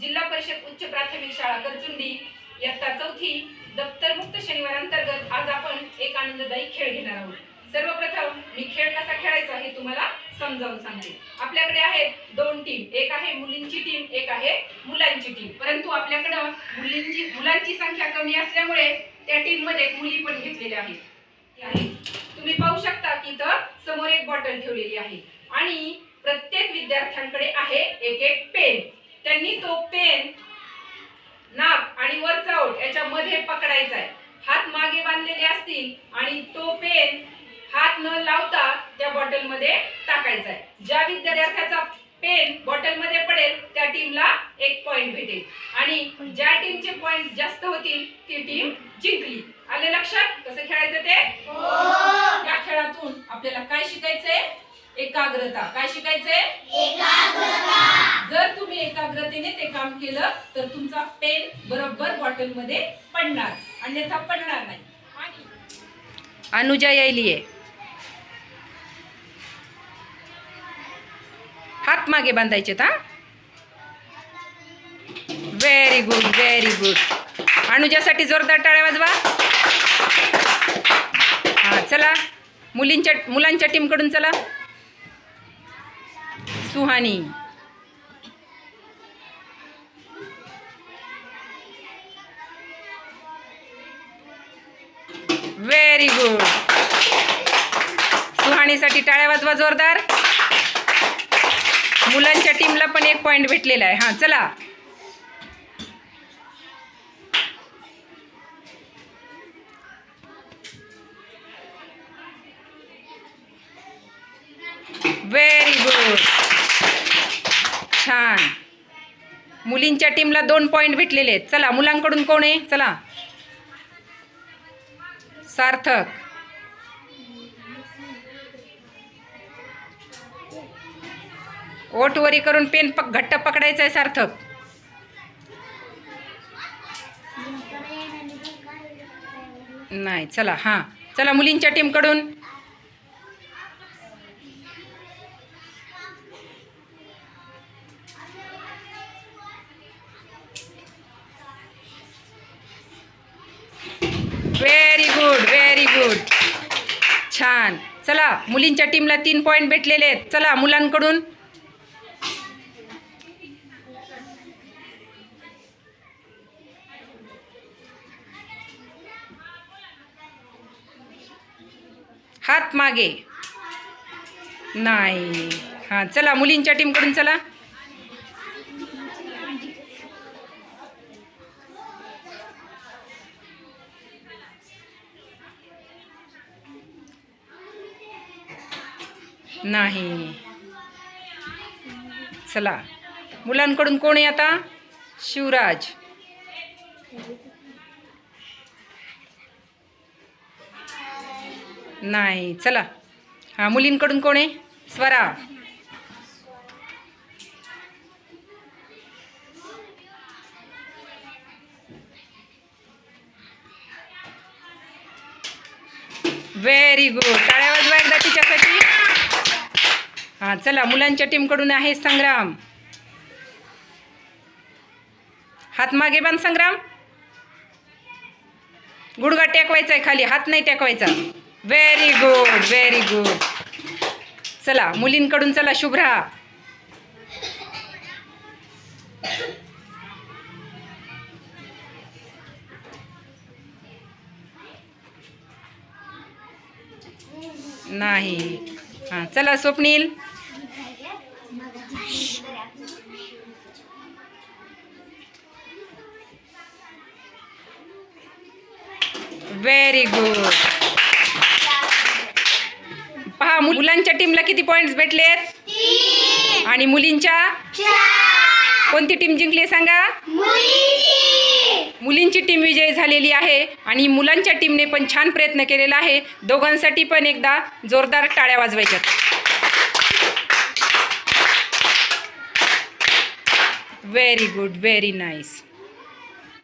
जिल्हा परिषद उच्च प्राथमिक शाळा करचुंडी इयत्ता चौथी दप्तरमुक्त शनिवार अंतर्गत आज आपण एक आनंददायी खेळ घेणार आहोत. सर्वप्रथम मी खेळ कसा खेळायचा हे तुम्हाला समजावून सांगते. आपल्याकडे आहेत दोन टीम एक आहे मुलींची टीम एक आहे मुलांची टीम परंतु आपल्याकडं मुलींची मुलांची संख्या कमी असल्यामुळे त्या टीममध्ये मुली पण घेतलेल्या आहेत. तुम्ही पाहू शकता की इथं समोर एक बॉटल ठेवलेली आहे. आणि प्रत्येक विद्यार्थ्यांकडे आहे एक एक पेन त्यांनी तो पेन नाक आणि वरचा ओठ याच्या मध्ये पकडायचा आहे हात मागे बांधलेले असतील आणि तो पेन हात न लावता त्या बॉटलमध्ये टाकायचा आहे ज्या विद्यार्थ्याचा पेन बॉटलमध्ये पडेल त्या टीमला एक पॉइंट भेटेल. आणि ज्या टीमचे पॉइंट जास्त होतील ती टीम जिंकली. आले लक्षात? कसं खेळायचं ते? या खेळातून आपल्याला काय शिकायचंय? एकाग्रता. काय शिकायचंय? जर तुम्ही एकाग्रतेने ते काम केलं तर तुमचा पेन बरोबर बॉटलमध्ये पडणार. अन्यथा पडणार नाही. अनुजा यायलीये. हात मागे बांधायचे हा? व्हेरी गुड व्हेरी गुड अनुजासाठी जोरदार टाळ्या वाजवा. हा चला. मुलींच्या मुलांच्या टीमकडून चला. सुहानी. व्हेरी गुड सुहाणीसाठी टाळ्या वाजवा जोरदार. मुलांच्या टीमला पण एक पॉइंट भेटलेला आहे. हां चला. व्हेरी गुड छान मुलींच्या टीमला दोन पॉईंट भेटलेले आहेत. चला मुलांकडून कोण आहे? चला. सार्थक. ओटवरी करून पेन पक घट्ट पकडायचं आहे सार्थक. नाही चला हां. चला मुलींच्या टीमकडून छान चला मुलींच्या टीमला तीन पॉईंट भेटलेले आहेत. चला मुलांकडून. हात मागे. नाही. हां चला मुलींच्या टीमकडून चला. नाही. चला. मुलांकडून कोण आहे आता? शिवराज. नाही. चला. हां मुलींकडून कोण आहे? स्वरा. व्हेरी गुड टाळ्या वाजवा एकदा तिच्यासाठी. हां चला मुलांच्या टीमकडून आहे संग्राम. हात मागे बांध संग्राम. गुडघा टेकवायचा आहे खाली हात नाही टेकवायचा. व्हेरी गुड व्हेरी गुड चला मुलींकडून चला शुभ्रा. नाही. हां चला स्वप्नील. व्हेरी गुड पहा मुलांच्या टीमला किती पॉइंट्स भेटलेत? आणि मुलींच्या? कोणती टीम जिंकली सांगा? मुलींची. टीम विजयी झालेली आहे आणि मुलांच्या टीमने पण छान प्रयत्न केलेला आहे. दोघांसाठी पण एकदा जोरदार टाळ्या वाजवायच्यात. Very good very nice